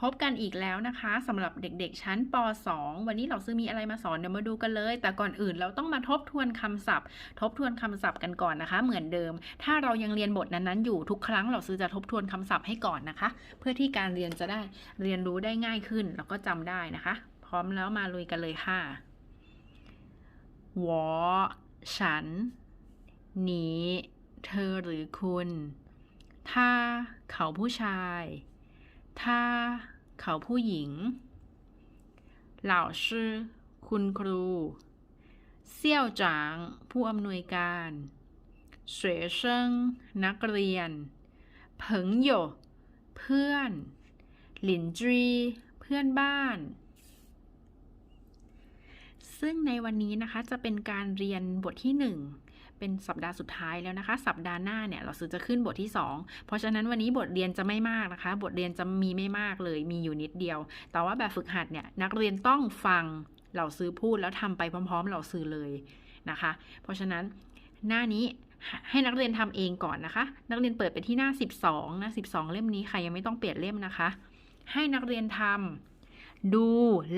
พบกันอีกแล้วนะคะสำหรับเด็กๆชั้นป .2 วันนี้เราซื้อมีอะไรมาสอนเดี๋ยวมาดูกันเลย แต่ก่อนอื่นเราต้องมาทบทวนคำศัพท์ ทบทวนคำศัพท์กันก่อนนะคะ เหมือนเดิม ถ้าเรายังเรียนบทนั้นๆอยู่ทุกครั้งเราซื้อจะทบทวนคำศัพท์ให้ก่อนนะคะ เพื่อที่การเรียนจะได้เรียนรู้ได้ง่ายขึ้น แล้วก็จำได้นะคะ พร้อมแล้วมาลุยกันเลยค่ะ我ฉันหนีเธอหรือคุณ ถ้าเขาผู้ชาย ถ้าเขาผู้หญิงเหล่าชื่อคุณครู เซี่ยวจางผู้อำนวยการเสวยเซิงนักเรียน เผิงโยเพื่อน หลินจีเพื่อนบ้าน ซึ่งในวันนี้นะคะจะเป็นการเรียนบทที่1 เป็นสัปดาห์สุดท้ายแล้วนะคะ สัปดาห์หน้าเนี่ยเราซื้อจะขึ้นบทที่ 2 เพราะฉะนั้นวันนี้บทเรียนจะไม่มากนะคะ บทเรียนจะมีไม่มากเลยมีอยู่นิดเดียว แต่ว่าแบบฝึกหัดเนี่ยนักเรียนต้องฟังเราซื้อพูดแล้วทำไปพร้อม ๆ เราซื้อเลยนะคะ เพราะฉะนั้นหน้านี้ให้นักเรียนทำเองก่อนนะคะ นักเรียนเปิดไปที่หน้า 12น้า12 เล่มนี้ใครยังไม่ต้องเปลี่ยนเล่มนะคะ ให้นักเรียนทำดู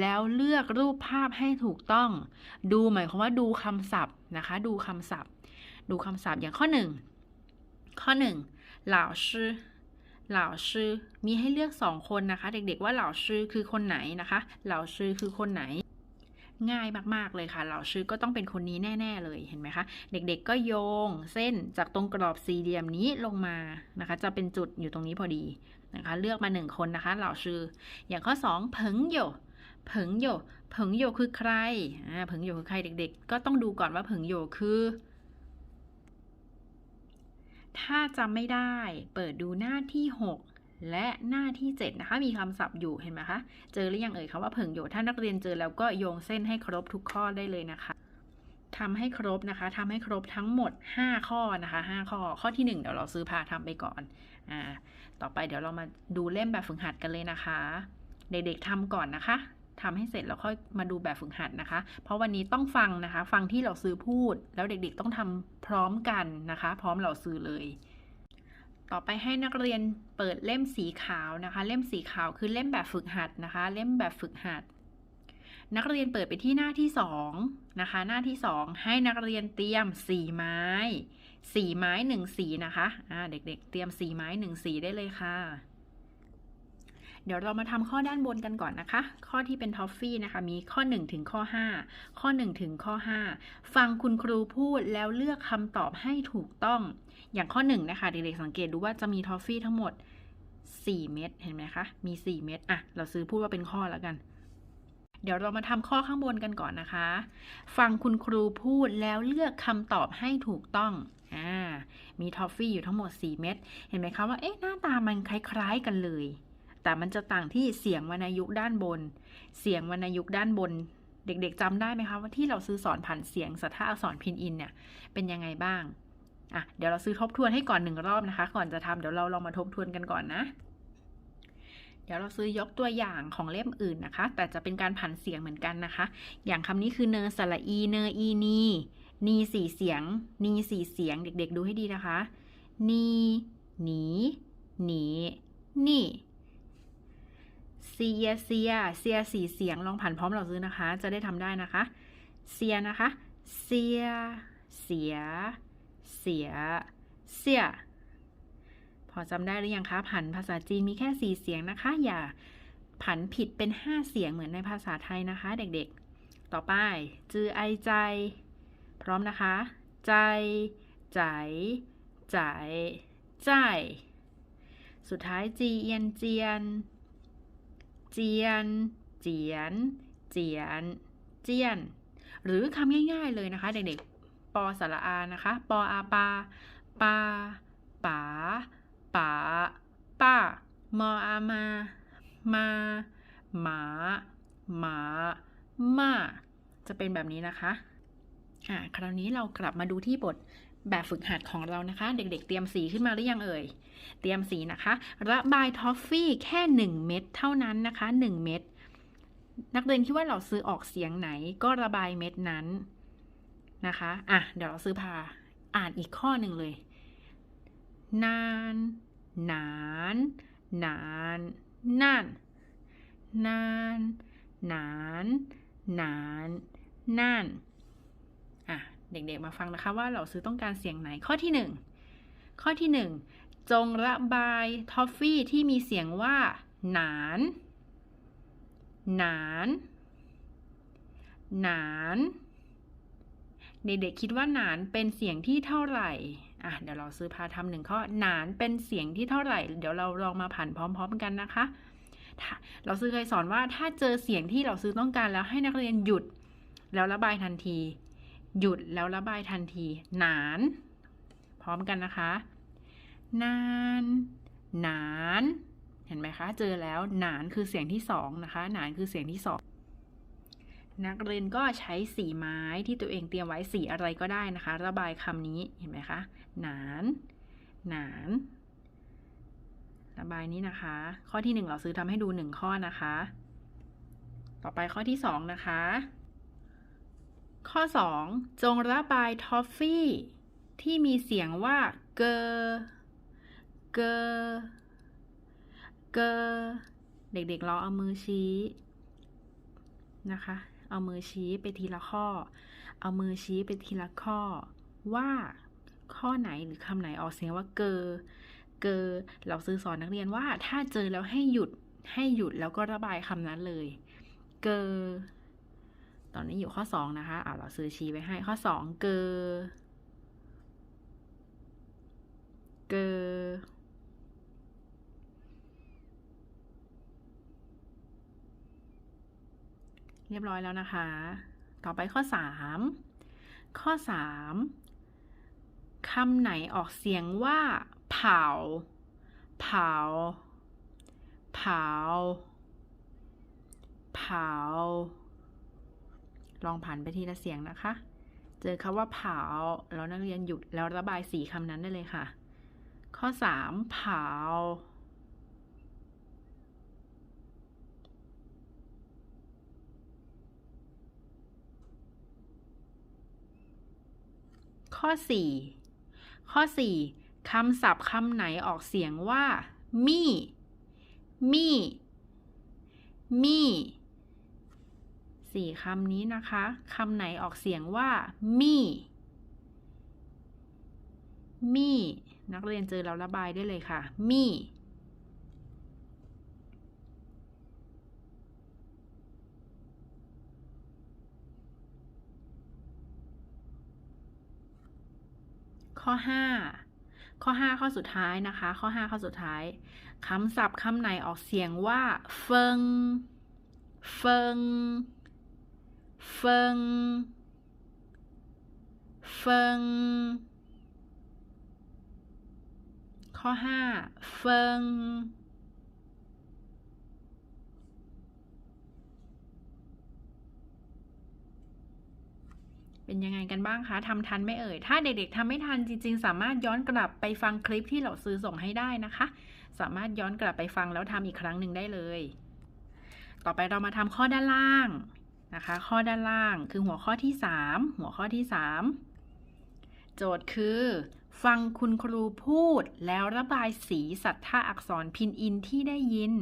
แล้วเลือกรูปภาพให้ถูกต้อง ดูหมายความว่าดูคำศัพท์นะคะ ดูคำศัพท์ ดูคำศัพท์อย่างข้อ 1 ข้อ1เหล่าชื่อเหล่าชื่อมีให้เลือก 2 คนนะคะ เด็กๆว่าเหล่าชื่อคือคนไหนนะคะเหล่าชื่อคือคนไหน ง่ายมากๆเลยค่ะเหล่าชื่อก็ต้องเป็นคนนี้แน่ ๆ เลยเห็นไหมคะ เด็กๆก็โยงเส้นจากตรงกรอบสี่เหลี่ยมนี้ลงมานะคะ จะเป็นจุดอยู่ตรงนี้พอดีนะคะ เลือกมาหนึ่งคนนะคะเหล่าชื่อ อย่างข้อ 2เผิงโยเผิงโยเผิงโยคือใครอ่าเผิงโยคือใครเด็ก ๆ ก็ต้องดูก่อนว่าเผิงโยคือ ถ้าจำไม่ได้เปิดดูหน้าที่ 6 และหน้าที่ 7 นะคะ มีคำศัพท์อยู่เห็นไหมคะ เจอหรือยังเอ่ยคะว่าเผิงโยถ้านักเรียนเจอแล้วก็โยงเส้นให้ครบทุกข้อได้เลยนะคะทำให้ครบนะคะทำให้ครบทั้งหมด 5 ข้อนะคะ 5 ข้อ ข้อที่ 1 เดี๋ยวเราซื้อพาทำไปก่อน อ่า ต่อไปเดี๋ยวเรามาดูเล่มแบบฝึกหัดกันเลยนะคะ เด็กๆทำก่อนนะคะ ทำให้เสร็จแล้วค่อยมาดูแบบฝึกหัดนะคะ เพราะวันนี้ต้องฟังนะคะ ฟังที่เราซื้อพูด แล้วเด็กๆต้องทำพร้อมกันนะคะ พร้อมเราซื้อเลย ต่อไปให้นักเรียนเปิดเล่มสีขาวนะคะ เล่มสีขาวคือเล่มแบบฝึกหัดนะคะ เล่มแบบฝึกหัดนักเรียนเปิดไปที่หน้าที่2นะคะ หน้าที่ 2 ให้นักเรียนเตรียมสีไม้สีไม้หนึ่งสีนะคะอ่าเด็กๆเตรียมสีไม้หนึ่งสีได้เลยค่ะ เดี๋ยวเรามาทำข้อด้านบนกันก่อนนะคะ ข้อที่เป็นทอฟฟี่นะคะ มีข้อ 1 ถึงข้อ 5 ข้อ 1 ถึงข้อ 5 ฟังคุณครูพูดแล้วเลือกคำตอบให้ถูกต้อง อย่างข้อ 1 นะคะ เด็กๆสังเกตดูว่าจะมีทอฟฟี่ทั้งหมด 4 เม็ดเห็นไหมคะ มี 4 เม็ดอะ เราซื้อพูดว่าเป็นข้อแล้วกันเดี๋ยวเรามาทำข้อข้างบนกันก่อนนะคะ ฟังคุณครูพูดแล้วเลือกคำตอบให้ถูกต้อง อ่า มีทอฟฟี่อยู่ทั้งหมด 4 เม็ด เห็นไหมคะว่า เอ๊ะ หน้าตามันคล้าย ๆ กันเลย แต่มันจะต่างที่เสียงวรรณยุกต์ด้านบน เสียงวรรณยุกต์ด้านบน เด็กๆจำได้ไหมคะว่าที่เราซื้อสอนผ่านเสียงสัทธาอักษรพินอินเนี่ยเป็นยังไงบ้างอะเดี๋ยวเราซื้อทบทวนให้ก่อนหนึ่งรอบนะคะ ก่อนจะทำเดี๋ยวเราลองมาทบทวนกันก่อนนะ เดี๋ยวเราซื้อยกตัวอย่างของเล่มอื่นนะคะ แต่จะเป็นการผันเสียงเหมือนกันนะคะ อย่างคำนี้คือเนอสระอีเนออีนีนีสี่เสียง นีสี่เสียงเด็ก ๆ ดูให้ดีนะคะ นีหนีหนีนี่ เซียเซียเซียสี่เสียงลองผันพร้อมเราซื้อนะคะ จะได้ทำได้นะคะ เซียนะคะ เซีย เสีย เสีย เสีย พอจำได้หรือยังคะ ผันภาษาจีนมีแค่สี่เสียงนะคะ อย่าผันผิดเป็นห้าเสียงเหมือนในภาษาไทยนะคะ เด็กๆ ต่อไป จือไอใจ พร้อมนะคะ ใจ ใจใจใจ สุดท้ายจีเอียนเจียน เจียน เจียน เจียน เจียน หรือคำง่ายๆเลยนะคะ เด็กๆ ปอสระอานะคะ ปออาปา ปาป๋าป๋าป้ามออามา มา หมา หมา มา จะเป็นแบบนี้นะคะอ่าคราวนี้เรากลับมาดูที่บท แบบฝึกหัดของเรานะคะ เด็กๆ เตรียมสีขึ้นมาหรือยังเอ่ย เตรียมสีนะคะ ระบายทอฟฟี่แค่ 1 เม็ดเท่านั้นนะคะ 1 เม็ดนักเรียนคิดว่าเราซื้อออกเสียงไหนก็ระบายเม็ดนั้นนะคะอะเดี๋ยวเราซื้อพาอ่านอีกข้อหนึ่งเลย นาน นาน นานนั่นนาน นาน นานน่านอะ เด็กๆมาฟังนะคะ ว่าเราซื้อต้องการเสียงไหนข้อที่หนึ่งข้อที่หนึ่งจงระบายทอฟฟี่ที่มีเสียงว่า หนาน หนาน หนานเด็กๆคิดว่าหนานเป็นเสียงที่เท่าไหร่ อะ เดี๋ยวเราซื้อพาทำหนึ่งข้อ หนานเป็นเสียงที่เท่าไหร่ เดี๋ยวเราลองมาผ่านพร้อม ๆ กันนะคะ เราซื้อเคยสอนว่าถ้าเจอเสียงที่เราซื้อต้องการแล้วให้นักเรียนหยุด แล้วระบายทันที หยุดแล้วระบายทันที หนาน พร้อมกันนะคะ นาน หนาน เห็นไหมคะ เจอแล้วหนานคือเสียงที่สองนะคะ หนานคือเสียงที่สองนักเรียนก็ใช้สีไม้ที่ตัวเองเตรียมไว้สีอะไรก็ได้นะคะ ระบายคำนี้เห็นไหมคะ หนาน หนาน ระบายนี้นะคะ ข้อที่หนึ่งเราซื้อทำให้ดูหนึ่งข้อนะคะ ต่อไปข้อที่สองนะคะ ข้อ 2 จงระบายทอฟฟี่ ที่มีเสียงว่าเกอเกอเกอเด็กๆลองเอามือชี้นะคะ เอามือชี้ไปทีละข้อ เอามือชี้ไปทีละข้อ ว่าข้อไหนหรือคำไหนออกเสียงว่าเกอเกอเราซื้อสอนนักเรียนว่าถ้าเจอแล้วให้หยุดให้หยุดแล้วก็ระบายคำนั้นเลย เกอ ตอนนี้อยู่ข้อ 2 นะคะอ่าเราซื้อชี้ไว้ให้ข้อ 2 เกอเกอเรียบร้อยแล้วนะคะ ต่อไปข้อ 3 ข้อ 3คำไหนออกเสียงว่า เผา เผา เผา เผา ลองผ่านไปทีละเสียงนะคะ เจอคาว่าเผาแล้วนักเรียนหยุดแล้วระบายสีคำนั้นได้เลยค่ะ ข้อ 3 เผา ข้อ 4 ข้อ 4คำศัพท์คำไหนออกเสียงว่า มี่ มี่ มี่ สี่คำนี้นะคะคำไหนออกเสียงว่ามี่มี่นักเรียนเจอเราระบายได้เลยค่ะมี่ข้อ 5 ข้อ 5 ข้อสุดท้ายนะคะ ข้อ 5 ข้อสุดท้ายคำศัพท์คำไหนออกเสียงว่า เฟิง เฟิง เฟิง เฟิง ข้อ5เฟิง เป็นยังไงกันบ้างคะทำทันไม่เอ่ย ถ้าเด็กๆทำไม่ทันจริง ๆ สามารถย้อนกลับไปฟังคลิปที่เราซื้อส่งให้ได้นะคะ สามารถย้อนกลับไปฟังแล้วทำอีกครั้งหนึ่งได้เลย ต่อไปเรามาทำข้อด้านล่าง นะคะ ข้อด้านล่างคือหัวข้อที่ 3 หัวข้อที่ 3 โจทย์คือ ฟังคุณครูพูดแล้วระบายสีสัทธาอักษรพินอินที่ได้ยิน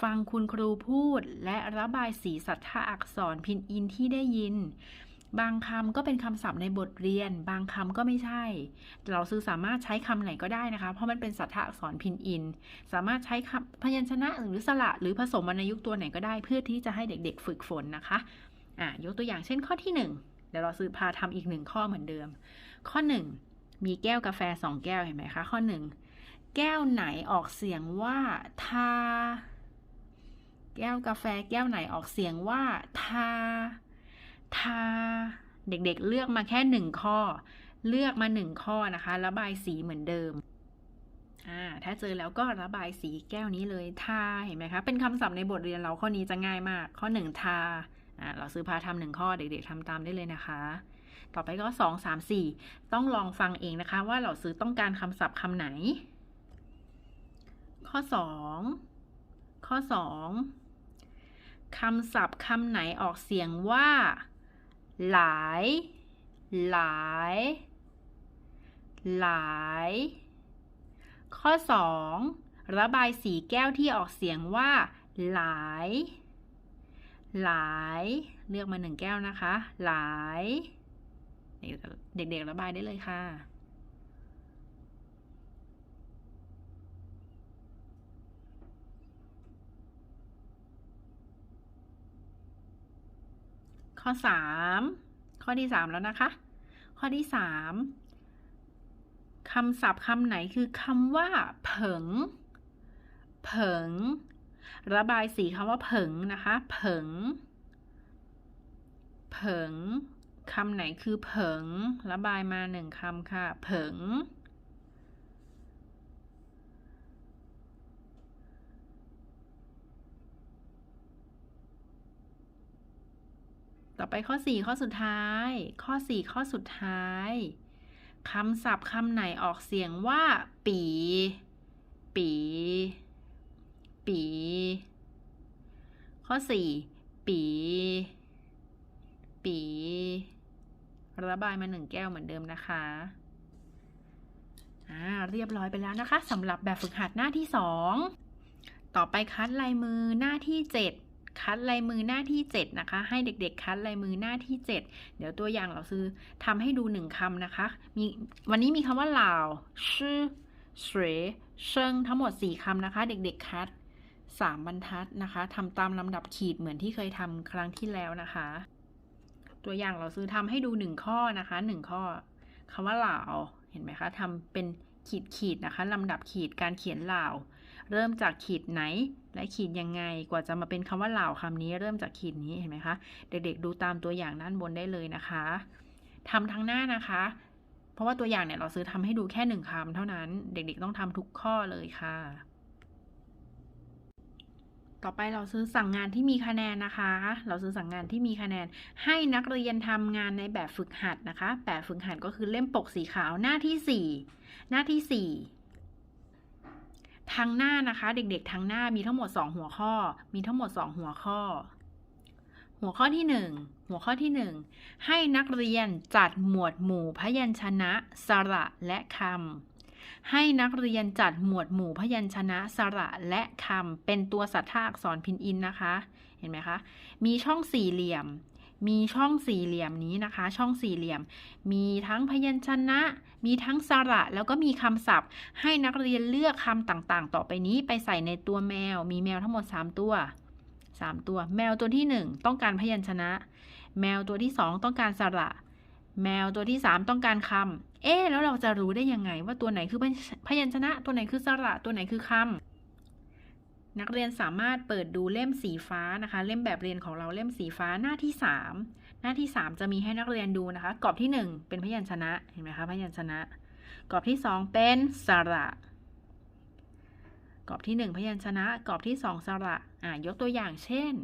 ฟังคุณครูพูดและระบายสีสัทธาอักษรพินอินที่ได้ยิน บางคำก็เป็นคำศัพท์ในบทเรียน บางคำก็ไม่ใช่ เราซื้อสามารถใช้คำไหนก็ได้นะคะ เพราะมันเป็นสัทธาอักษรพินอิน สามารถใช้คำพยัญชนะหรือสระหรือผสมวรรณยุกต์ตัวไหนก็ได้ เพื่อที่จะให้เด็กๆฝึกฝนนะคะอะยกตัวอย่างเช่นข้อที่ 1 เดี๋ยวเราซื้อพาทำอีกหนึ่งข้อเหมือนเดิม ข้อ 1 มีแก้วกาแฟ 2 แก้วเห็นไหมคะ ข้อ 1 แก้วไหนออกเสียงว่าทา แก้วกาแฟ แก้วไหนออกเสียงว่าทา ทาเด็กๆเลือกมาแค่หนึ่งข้อ เลือกมาหนึ่งข้อนะคะ ระบายสีเหมือนเดิมอ่าถ้าเจอแล้วก็ระบายสีแก้วนี้เลยทาเห็นไหมคะเป็นคำศัพท์ในบทเรียนเราข้อนี้จะง่ายมาก ข้อหนึ่งทาอ่าเราซื้อพาทำหนึ่งข้อเด็กๆทำตามได้เลยนะคะ ต่อไปก็สองสามสี่ต้องลองฟังเองนะคะ ว่าเราซื้อต้องการคำศัพท์คำไหน ข้อสองข้อสองคำศัพท์คำไหนออกเสียงว่า หลาย หลาย หลาย ข้อ 2 ระบายสีแก้วที่ออกเสียงว่า หลาย หลาย เลือกมาหนึ่งแก้วนะคะ หลาย เด็กๆระบายได้เลยค่ะ ข้อสามข้อที่สามแล้วนะคะ ข้อที่สามคำศัพท์คำไหนคือคำว่า เผง เผง ระบายสีคำว่าเผงนะคะ เผง เผงคำไหนคือเผง ระบายมาหนึ่งคำค่ะ เผิง ต่อไปข้อ 4 ข้อสุดท้าย ข้อ 4 ข้อสุดท้ายคำศัพท์คำไหนออกเสียงว่า ปี ปี ปี ข้อ 4 ปี ปีระบายมาหนึ่งแก้วเหมือนเดิมนะคะอ่าเรียบร้อยไปแล้วนะคะสำหรับแบบฝึกหัดหน้าที่ 2 ต่อไปคัดลายมือหน้าที่ 7 คัดลายมือหน้าที่ 7 นะคะ ให้เด็กๆ คัดลายมือหน้าที่ 7 เดี๋ยวตัวอย่างเราซื้อทำให้ดูหนึ่งคำนะคะ มีวันนี้มีคำว่าลาวชื่อเสเชิงทั้งหมด 4 คำนะคะ เด็กๆ คัด 3 บรรทัดนะคะทำตามลำดับขีดเหมือนที่เคยทำครั้งที่แล้วนะคะ ตัวอย่างเราซื้อทำให้ดูหนึ่งข้อนะคะหนึ่งข้อคำว่าลาวเห็นไหมคะทำเป็นขีดขีดนะคะลำดับขีดการเขียนลาว เริ่มจากขีดไหนและขีดยังไงกว่าจะมาเป็นคำว่าเหล่าวคำนี้ เริ่มจากขีดนี้เห็นไหมคะ เด็กๆดูตามตัวอย่างด้านบนได้เลยนะคะทำทั้งหน้านะคะ เพราะว่าตัวอย่างเนี่ยเราซื้อทำให้ดูแค่หนึ่งคำเท่านั้น เด็กๆต้องทำทุกข้อเลยค่ะ ต่อไปเราซื้อสั่งงานที่มีคะแนนนะคะ เราซื้อสั่งงานที่มีคะแนน ให้นักเรียนทำงานในแบบฝึกหัดนะคะ แบบฝึกหัดก็คือเล่มปกสีขาวหน้าที่ 4 หน้าที่ 4 ทางหน้านะคะ เด็กๆทางหน้ามีทั้งหมด 2 หัวข้อ มีทั้งหมด 2 หัวข้อ หัวข้อที่ 1 หัวข้อที่ 1 ให้นักเรียนจัดหมวดหมู่พยัญชนะ สระและคำให้นักเรียนจัดหมวดหมู่พยัญชนะ สระและคำเป็นตัวสัทธาอักษรพินอินนะคะ เห็นไหมคะ มีช่องสี่เหลี่ยม มีช่องสี่เหลี่ยมนี้นะคะ ช่องสี่เหลี่ยม มีทั้งพยัญชนะ มีทั้งสระ แล้วก็มีคำศัพท์ ให้นักเรียนเลือกคำต่างๆ ต่อไปนี้ไปใส่ในตัวแมว มีแมวทั้งหมด 3 ตัว 3 ตัว แมวตัวที่ 1 ต้องการพยัญชนะ แมวตัวที่ 2 ต้องการสระ แมวตัวที่ 3 ต้องการคำเอ๊แล้วเราจะรู้ได้ยังไงว่าตัวไหนคือพยัญชนะ ตัวไหนคือสระ ตัวไหนคือคำ นักเรียนสามารถเปิดดูเล่มสีฟ้านะคะ เล่มแบบเรียนของเราเล่มสีฟ้าหน้าที่ 3 หน้าที่ 3 จะมีให้นักเรียนดูนะคะ กรอบที่ 1 เป็นพยัญชนะเห็นไหมคะพยัญชนะ กรอบที่ 2 เป็นสระกรอบที่ 1 พยัญชนะ กรอบที่ 2 สระอ่ายกตัวอย่างเช่น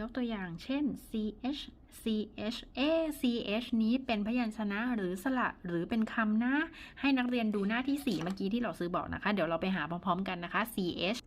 ยกตัวอย่างเช่น ch ch a ch นี้เป็นพยัญชนะหรือสระหรือเป็นคำนะ ให้นักเรียนดูหน้าที่ 4 เมื่อกี้ที่เราซื้อบอกนะคะ เดี๋ยวเราไปหาพร้อมๆกันนะคะ ch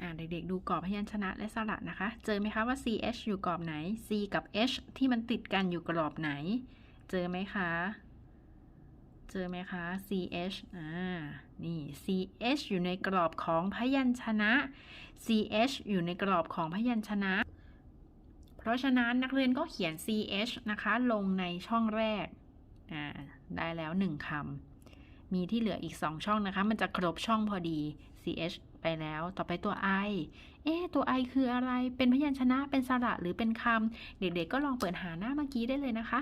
อ่าเด็กๆดูกรอบพยัญชนะและสระนะคะ เจอไหมคะว่า ch อยู่กรอบไหน c กับ h ที่มันติดกันอยู่กรอบไหน เจอไหมคะเจอไหมคะ ch อ่า นี่ ch อยู่ในกรอบของพยัญชนะ ch อยู่ในกรอบของพยัญชนะ เพราะฉะนั้นนักเรียนก็เขียน ch นะคะ ลงในช่องแรก อ่า ได้แล้ว 1คำมีที่เหลืออีก 2 ช่องนะคะ มันจะครบช่องพอดี ch ไปแล้ว ต่อไปตัว i เอ๊ตัว i คืออะไร เป็นพยัญชนะ เป็นสระหรือเป็นคำ เด็กๆ ก็ลองเปิดหาหน้าเมื่อกี้ได้เลยนะคะ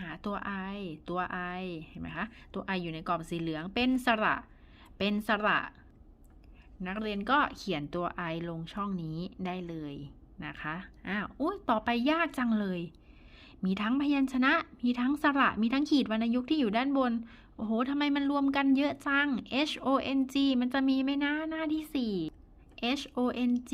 หาตัว i ตัว i เห็นไหมคะ ตัว i อยู่ในกรอบสีเหลือง เป็นสระ เป็นสระ นักเรียนก็เขียนตัว i ลงช่องนี้ได้เลย นะคะอ้าวอุ้ยต่อไปยากจังเลย มีทั้งพยัญชนะ มีทั้งสระ มีทั้งขีดวรรณยุกต์ที่อยู่ด้านบน โอ้โหทำไมมันรวมกันเยอะจัง h o n g มันจะมีไหมนะหน้าที่ 4 h o n g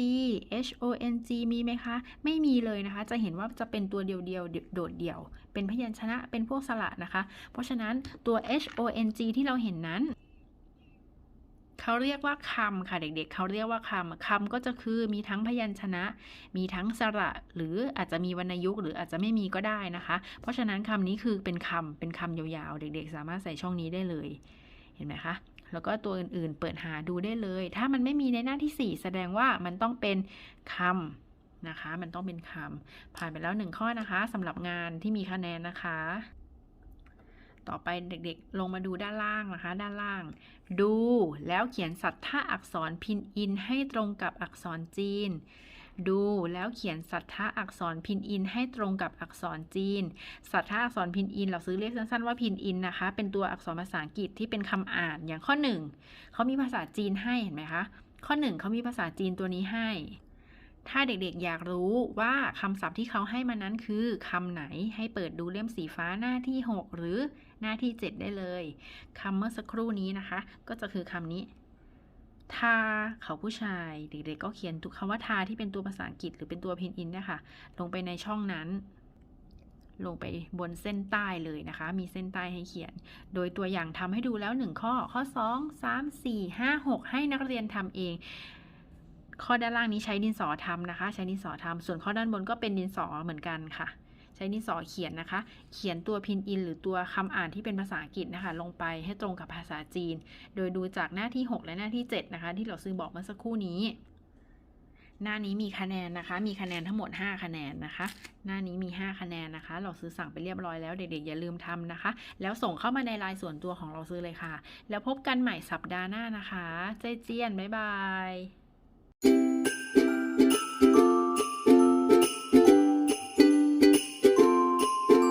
h o n g มีไหมคะ ไม่มีเลยนะคะ จะเห็นว่าจะเป็นตัวเดียวเดียวโดดเดี่ยว เป็นพยัญชนะ เป็นพวกสระนะคะ เพราะฉะนั้นตัว h o n g ที่เราเห็นนั้น เขาเรียกว่าคำค่ะเด็กๆ เขาเรียกว่าคำคำก็จะคือมีทั้งพยัญชนะ มีทั้งสระหรืออาจจะมีวรรณยุกต์หรืออาจจะไม่มีก็ได้นะคะ เพราะฉะนั้นคำนี้คือเป็นคำเป็นคำยาวๆ เด็กๆ สามารถใส่ช่องนี้ได้เลย เห็นไหมคะแล้วก็ตัวอื่นๆ เปิดหาดูได้เลย ถ้ามันไม่มีในหน้าที่ 4 แสดงว่ามันต้องเป็นคำนะคะ มันต้องเป็นคำผ่านไปแล้วหนึ่งข้อนะคะสำหรับงานที่มีคะแนนนะคะ ต่อไปเด็กๆ ลงมาดูด้านล่างนะคะ ด้านล่าง ดูแล้วเขียนสัทธาอักษรพินอินให้ตรงกับอักษรจีน ดูแล้วเขียนสัทธาอักษรพินอินให้ตรงกับอักษรจีน สัทธาอักษรพินอิน เราซื้อเรียกสั้นๆว่าพินอินนะคะ เป็นตัวอักษรภาษาอังกฤษที่เป็นคำอ่านอย่างข้อ 1 เขามีภาษาจีนให้เห็นไหมคะ ข้อ 1 เขามีภาษาจีนตัวนี้ให้ ถ้าเด็กๆอยากรู้ว่าคำศัพท์ที่เขาให้มานั้นคือคำไหนให้เปิดดูเล่มสีฟ้าหน้าที่ 6 หรือหน้าที่ 7 ได้เลยคำเมื่อสักครู่นี้นะคะ ก็จะคือคำนี้ทาเขาผู้ชาย เด็กๆก็เขียนทุกคำว่าทาที่เป็นตัวภาษาอังกฤษหรือเป็นตัวพินอินนะคะ ลงไปในช่องนั้น ลงไปบนเส้นใต้เลยนะคะ มีเส้นใต้ให้เขียน โดยตัวอย่างทำให้ดูแล้ว 1 ข้อ ข้อ 2 3 4 5 6 ให้นักเรียนทำเอง ข้อด้านล่างนี้ใช้ดินสอทำนะคะ ใช้ดินสอทำส่วนข้อด้านบนก็เป็นดินสอเหมือนกันค่ะ ใช้ดินสอเขียนนะคะ เขียนตัวพินอิน หรือตัวคำอ่านที่เป็นภาษาอังกฤษนะคะ ลงไปให้ตรงกับภาษาจีน โดยดูจากหน้าที่ 6 และหน้าที่ 7 นะคะ ที่เราซื้อบอกเมื่อสักครู่นี้หน้านี้มีคะแนนนะคะ มีคะแนนทั้งหมด 5 คะแนนนะคะ หน้านี้มี 5 คะแนนนะคะ เราซื้อสั่งไปเรียบร้อยแล้ว เด็กๆ อย่าลืมทำนะคะ แล้วส่งเข้ามาในไลน์ส่วนตัวของเราซื้อเลยค่ะ แล้วพบกันใหม่สัปดาห์หน้านะคะ เจเจียน บ๊ายบาย